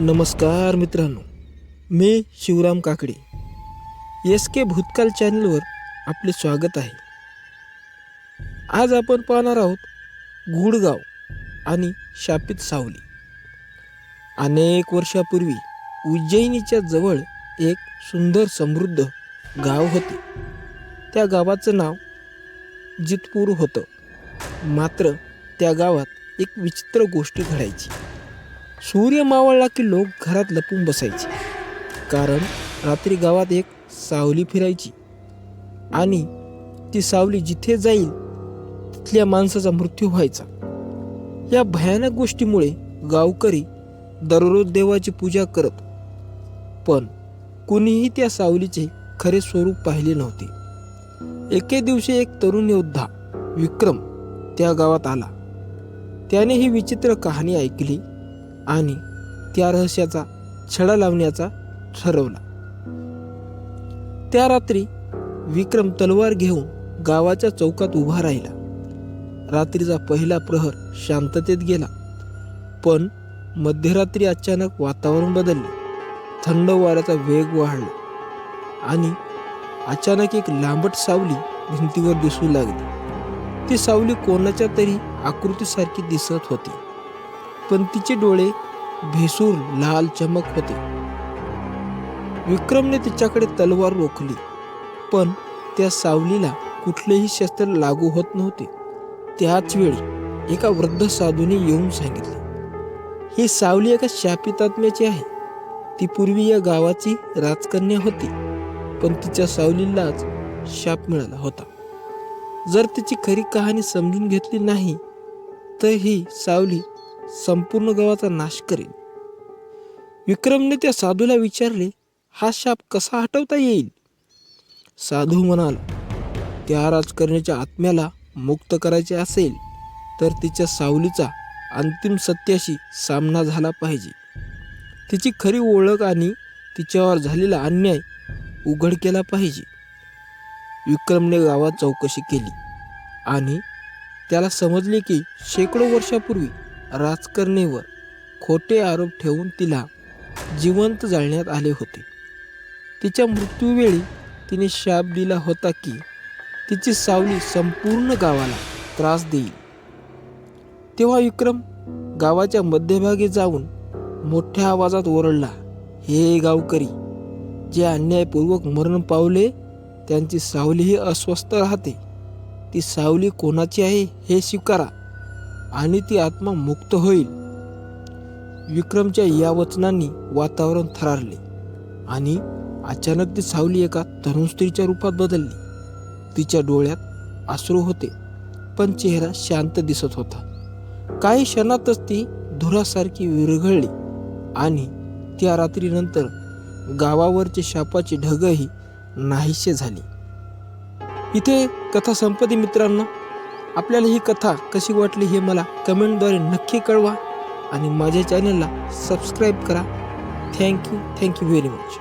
नमस्कार मित्रांनो मी शिवराम काकडे. एस के भूतकाल चॅनलवर आपले स्वागत आहे. आज आपण पाहणार आहोत गुडगाव आणि शापित सावली. अनेक वर्षापूर्वी उज्जैनीच्या जवळ एक सुंदर समृद्ध गाव होते. त्या गावाचं नाव जितपूर होतं. मात्र त्या गावात एक विचित्र गोष्टी घडायची. सूर्य मावळला की लोक घरात लपून बसायचे. कारण रात्री गावात एक सावली फिरायची. आणि ती सावली जिथे जाईल तिथल्या माणसाचा मृत्यू व्हायचा. या भयानक गोष्टीमुळे गावकरी दररोज देवाची पूजा करत पण कुणीही त्या सावलीचे खरे स्वरूप पाहिले नव्हते. एके दिवशी एक तरुण योद्धा विक्रम त्या गावात आला. त्याने ही विचित्र कहाणी ऐकली. आणि त्या रहस्याचा छडा लावण्याचा ठरवला. त्या रात्री विक्रम तलवार घेऊन गावाच्या चौकात उभा राहिला. रात्रीचा पहिला प्रहर शांततेत गेला पण मध्यरात्री अचानक वातावरण बदलले. थंड वाऱ्याचा वेग वाढला आणि अचानक एक लांबट सावली भिंतीवर दिसू लागली. ती सावली कोणाच्या तरी आकृतीसारखी दिसत होती. पण तिचे डोळे भेसूर लाल चमक होते. विक्रमने तिच्याकडे तलवार रोखली पण त्या सावलीला कुठलेही शस्त्र लागू होत नव्हते. त्याच वेळी एका वृद्ध साधूने येऊन सांगितले ही सावली एका शापित आत्म्याची आहे. ती पूर्वी या गावाची राजकन्या होती पण तिच्या सावलीलाच शाप मिळाला होता. जर तिची खरी कहाणी समजून घेतली नाही तर ही सावली संपूर्ण गावाचा नाश करेल विक्रमने त्या साधूला विचारले हा शाप कसा हटवता येईल? साधू म्हणाला त्या राजकारण्याच्या आत्म्याला मुक्त करायचे असेल तर तिच्या सावलीचा अंतिम सत्याशी सामना झाला पाहिजे. तिची खरी ओळख आणि तिच्यावर झालेला अन्याय उघड केला पाहिजे. विक्रमने गावात चौकशी केली आणि त्याला समजले की शेकडो वर्षापूर्वी राजकरणेवर खोटे आरोप ठेवून तिला जिवंत जाळण्यात आले होते. तिच्या मृत्यूवेळी तिने शाप दिला होता की तिची सावली संपूर्ण गावाला त्रास देईल. तेव्हा विक्रम गावाच्या मध्यभागी जाऊन मोठ्या आवाजात ओरडला हे गावकरी जे अन्यायपूर्वक मरण पावले त्यांची सावलीही अस्वस्थ राहते. ती सावली कोणाची आहे हे स्वीकारा. आणि ती आत्मा मुक्त होईल. विक्रमच्या या वचनांनी वातावरण थरारले आणि अचानक ती सावली एका तरुण स्त्रीच्या रूपात बदलली. तिच्या डोळ्यात अश्रू होते पण चेहरा शांत दिसत होता. काही क्षणातच ती धुरासारखी विरघळली आणि त्या रात्रीनंतर गावावरचे शापाचे ढगही नाहीसे झाले. इथे कथा संपत्ती मित्रांनो. आपल्याला ही कथा कशी वाटली हे मला कमेंटद्वारे नक्की कळवा आणि माझ्या चॅनलला सबस्क्राईब करा. Thank you thank you very much